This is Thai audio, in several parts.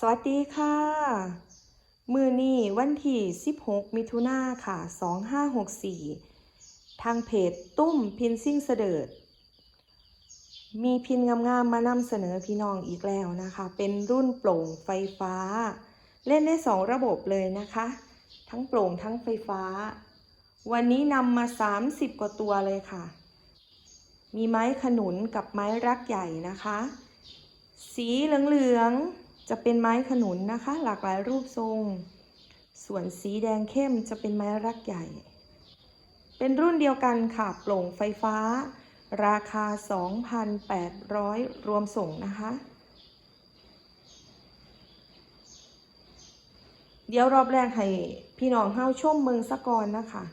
สวัสดีค่ะ มือนี้วันที่ 16 มิถุนาค่ะ 2564 ทางเพจตุ้มพินซิ่งเสดิด มีพินงามๆมานำเสนอพี่น้องอีกแล้วนะคะ เป็นรุ่นโปร่งไฟฟ้า เล่นได้ 2 ระบบเลยนะคะ ทั้งโปร่งทั้งไฟฟ้า วันนี้นำมา 30 กว่าตัวเลยค่ะ มีไม้ขนุนกับไม้รักใหญ่นะคะ สีเหลืองๆ จะเป็นไม้ขนุนนะคะ หลากหลายรูปทรง ส่วนสีแดงเข้มจะเป็นไม้รักใหญ่ เป็นรุ่นเดียวกันค่ะโปร่งไฟฟ้า ราคา 2,800 รวมส่งนะคะ เดี๋ยวรอบแรกให้พี่น้องเฮาชมเมืองสะกอนนะคะ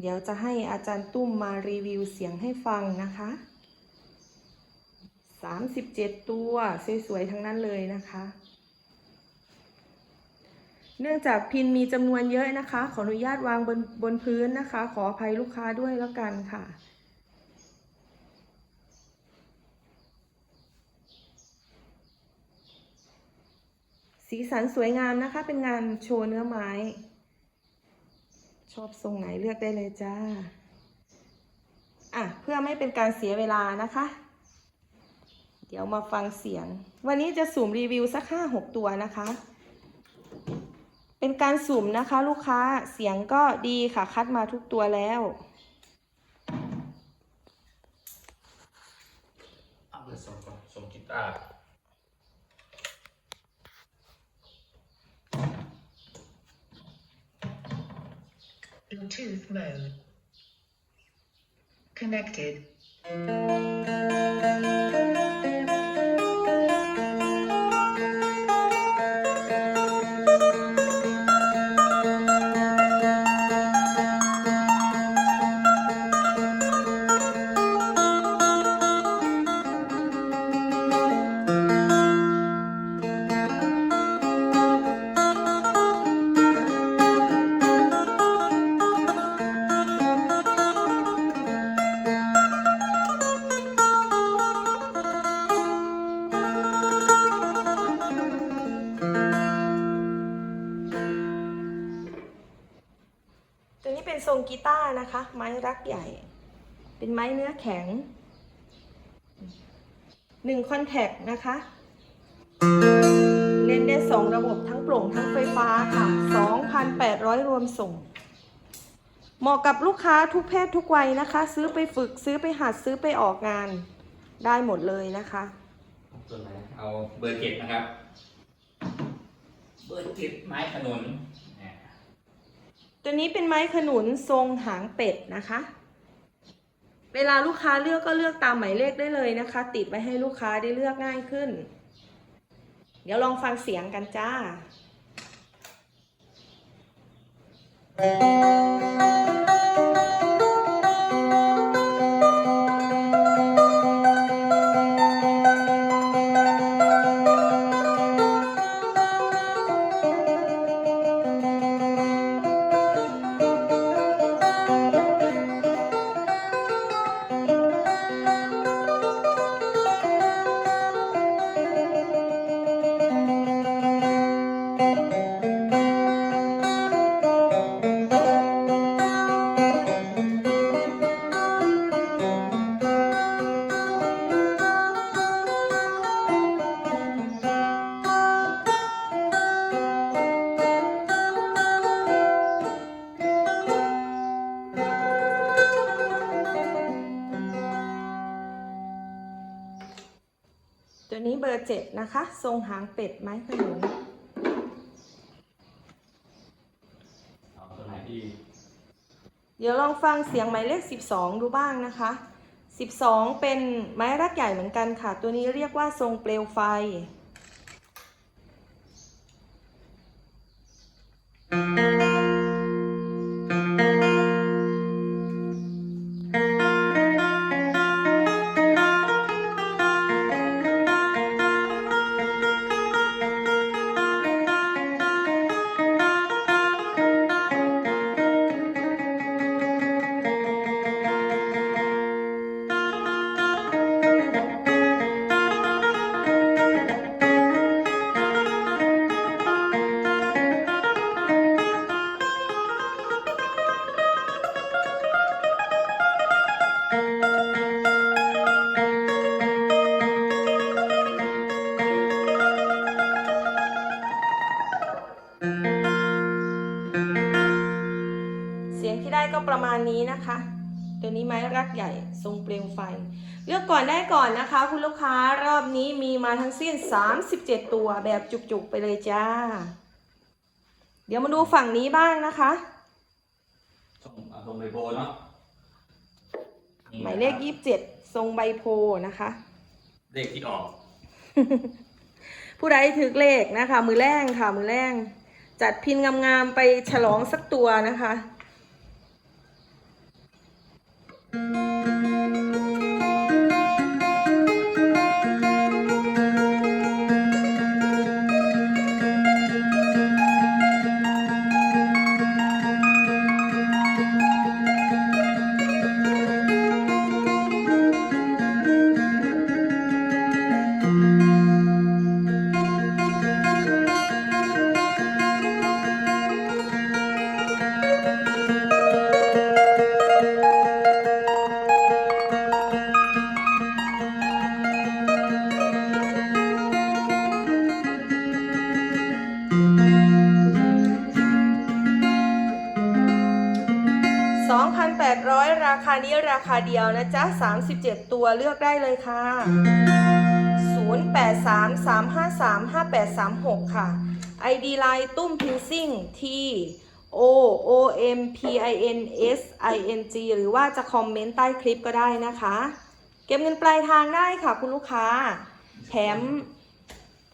เดี๋ยวจะให้อาจารย์ตุ้มมารีวิวเสียงให้ฟังนะคะ 37ตัวสวยๆ ทั้งนั้นเลยนะคะ เนื่องจากพินมีจำนวนเยอะนะคะ ขออนุญาตวางบนบนพื้นนะคะ ขออภัยลูกค้าด้วยแล้วกันค่ะสีสันสวยงามนะคะ เป็นงานโชว์เนื้อไม้ ชอบทรงไหนเลือกได้เลยจ้า อะ เพื่อไม่เป็นการเสียเวลานะคะ เดี๋ยวมาฟังเสียง วันนี้จะสุ่มรีวิวสักห้าหกตัวนะคะ เป็นการสุ่มนะคะลูกค้าเสียงก็ดีค่ะคัดมาทุกตัวแล้วเอาเลยส่งก่อนส่งกีตาร์ Bluetooth mode. Connected. นะคะ ไม้รักใหญ่ เป็นไม้เนื้อแข็งหนึ่งคอนแทคนะคะเล่นได้สองระบบทั้งโปร่งทั้งไฟฟ้าค่ะ 2,800 รวมส่ง เหมาะกับลูกค้าทุกเพศทุกวัยนะคะ ซื้อไปฝึกซื้อไปหัดซื้อไปออกงานได้หมดเลยนะคะตัวไหนเอาเบอร์เจ็ดนะครับ เบอร์เจ็ดไม้ขนุนน ตัวนี้เป็นไม้ขนุนทรงหางเป็ดนะคะ เวลาลูกค้าเลือกก็เลือกตามหมายเลขได้เลยนะคะ ติดไว้ให้ลูกค้าได้เลือกง่ายขึ้น เดี๋ยวลองฟังเสียงกันจ้า เจ็ดนะคะ ทรงหางเป็ดไม้ขนุนเอาตัวไหนที่เดี๋ยวลองฟังเสียงหมายเลข 12 ดูบ้างนะคะ 12 เป็นไม้รักใหญ่เหมือนกันค่ะ ตัวนี้เรียกว่าทรงเปลวไฟ เสียงที่ได้ก็ประมาณนี้นะคะ ตัวนี้ไม้รักใหญ่ทรงเปลวไฟ เลือกก่อนได้ก่อนนะคะ คุณลูกค้ารอบนี้มีมาทั้งสิ้น 37 ตัวแบบจุกๆไปเลยจ้า เดี๋ยวมาดูฝั่งนี้บ้างนะคะทรงใบโพนะหมายเลขยี่สิบเจ็ดทรงใบโพนะคะ เลขที่ออก ผู้ใดถือเลขนะคะ มือแรงค่ะมือแรง จัดพินงามๆไปฉลองสักตัวนะคะ 800 ราคานี้ราคาเดียวนะจ๊ะ 37 ตัวเลือกได้เลยค่ะ 0833535836 ค่ะ ID Line ตุ้มพินซิ่ง T O O M P I N S I N G หรือว่าจะคอมเมนต์ใต้คลิปก็ได้นะคะ เก็บเงินปลายทางได้ค่ะคุณลูกค้า แถม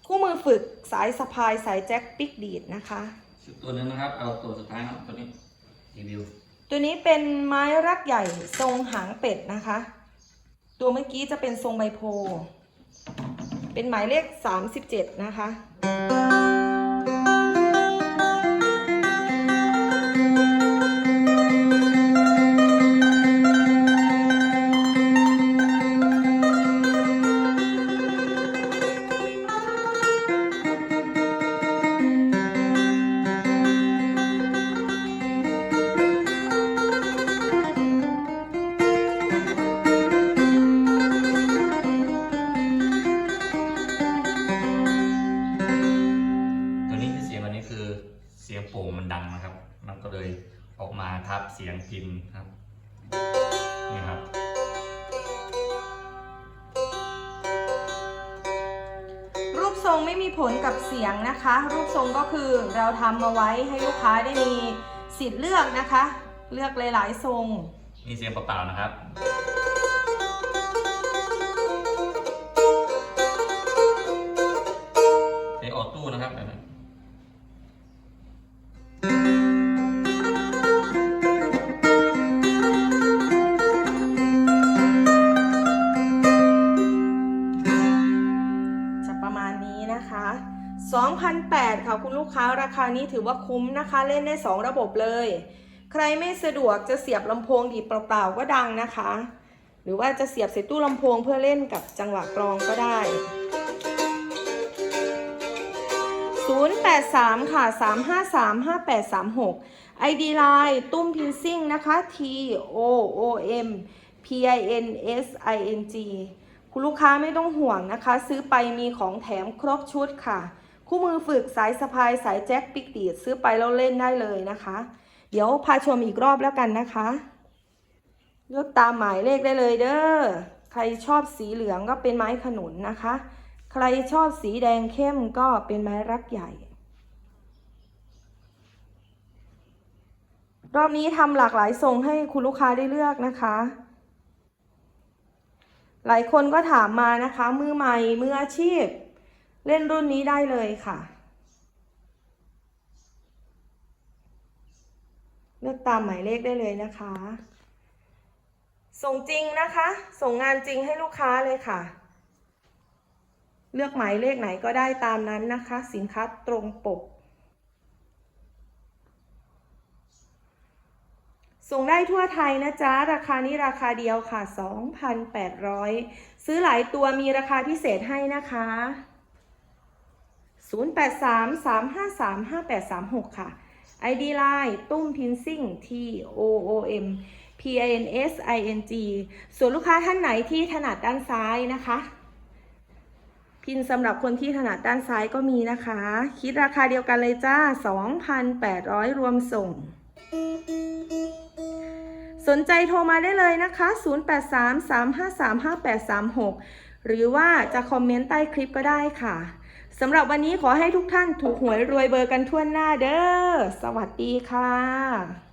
คู่มือฝึกสายสะพายสายแจ็คปิกดีดนะคะ ตัวหนึงนะครับ เอาตัวสุดท้ายนะตัวนี้รีวิว ตัวนี้เป็นไม้รักใหญ่ทรงหางเป็ดนะคะ ตัวเมื่อกี้จะเป็นทรงใบโพ เป็นหมายเลข 37 นะคะ ทรงไม่มีผลกับเสียงนะคะ รูปทรงก็คือเราทำมาไว้ให้ลูกค้าได้มีสิทธิ์เลือกนะคะ เลือกหลายๆทรง นี่เสียงเปล่าๆนะครับ ค้าราคานี้ถือว่าคุ้มนะคะ เล่นได้ 2 ระบบเลย ใครไม่สะดวกจะเสียบลำโพงดีเปล่าๆก็ดังนะคะ หรือว่าจะเสียบใส่ตู้ลำโพงเพื่อเล่นกับจังหวะกลองก็ได้ 083 ค่ะ 353 5836 ID Line ตุ้มพินซิ่งนะคะ T O O M P I N S I N G คุณลูกค้าไม่ต้องห่วงนะคะ ซื้อไปมีของแถมครบชุดค่ะ คู่มือฝึกสายสะพายสายแจ็คปิกดีดซื้อไปแล้วเล่นได้เลยนะคะ เดี๋ยวพาชมอีกรอบแล้วกันนะคะเลือกตามหมายเลขได้เลยเด้อใครชอบสีเหลืองก็เป็นไม้ขนุนนะคะ ใครชอบสีแดงเข้มก็เป็นไม้รักใหญ่รอบนี้ทำหลากหลายทรงให้คุณลูกค้าได้เลือกนะคะ หลายคนก็ถามมานะคะ มือใหม่ มืออาชีพ เล่นรุ่นนี้ได้เลยค่ะ เลือกตามหมายเลขได้เลยนะคะ ส่งจริงนะคะ ส่งงานจริงให้ลูกค้าเลยค่ะ เลือกหมายเลขไหนก็ได้ตามนั้นนะคะ สินค้าตรงปก ส่งได้ทั่วไทยนะจ๊ะ ราคานี้ราคาเดียวค่ะ 2,800 ซื้อหลายตัวมีราคาพิเศษให้นะคะ 0833535836 ค่ะ ID Line ตุ้มพินซิ่ง T O O M P I N S I N G ส่วนลูกค้าท่านไหนที่ถนัดด้านซ้ายนะคะ พินสำหรับคนที่ถนัดด้านซ้ายก็มีนะคะ คิดราคาเดียวกันเลยจ้า 2,800 รวมส่ง สนใจโทรมาได้เลยนะคะ 0833535836 หรือว่าจะคอมเมนต์ใต้คลิปก็ได้ค่ะ สำหรับวันนี้ขอให้ทุกท่านถูกหวยรวยเบอร์กันทั่วหน้าเด้อ สวัสดีค่ะ